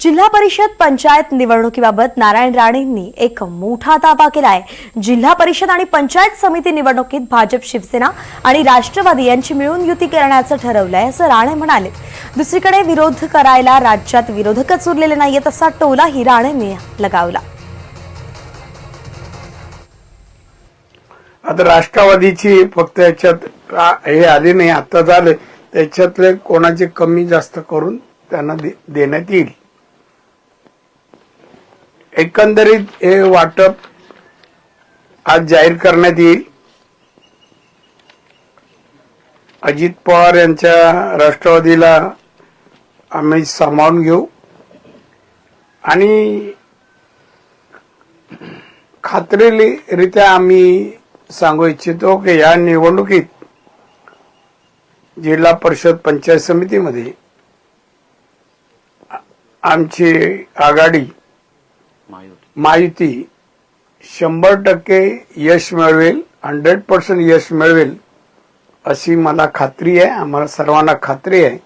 जिल्हा परिषद पंचायत निवडणुकीबाबत नारायण राणेंनी एक मोठा दावा केलाय. जिल्हा परिषद आणि पंचायत समिती निवडणुकीत भाजप शिवसेना आणि राष्ट्रवादी यांची मिळून युती करण्याचं ठरवलंय असं राणे म्हणाले. दुसरीकडे विरोध करायला राज्यात विरोधकच उरलेले नाहीयेत असा टोलाही राणेंनी लगावला. आता राष्ट्रवादीची फक्त याच्यात हे आले नाही आता झाले. त्याच्यातले कोणाचे कमी जास्त करून त्यांना दे- देण्यात येईल. एकंदरीत हे वाटप आज जाहीर करण्यात येईल. अजित पवार यांच्या राष्ट्रवादीला आम्ही सामावून घेऊ. आणि खात्रीरित्या आम्ही सांगू इच्छितो की या निवडणुकीत जिल्हा परिषद पंचायत समितीमध्ये आमची आघाडी माहिती. शंभर टक्के यश मिळवेल हंड्रेड पर्सेंट यश मिळवेल अशी मला खात्री आहे आम्हाला सर्वांना खात्री आहे.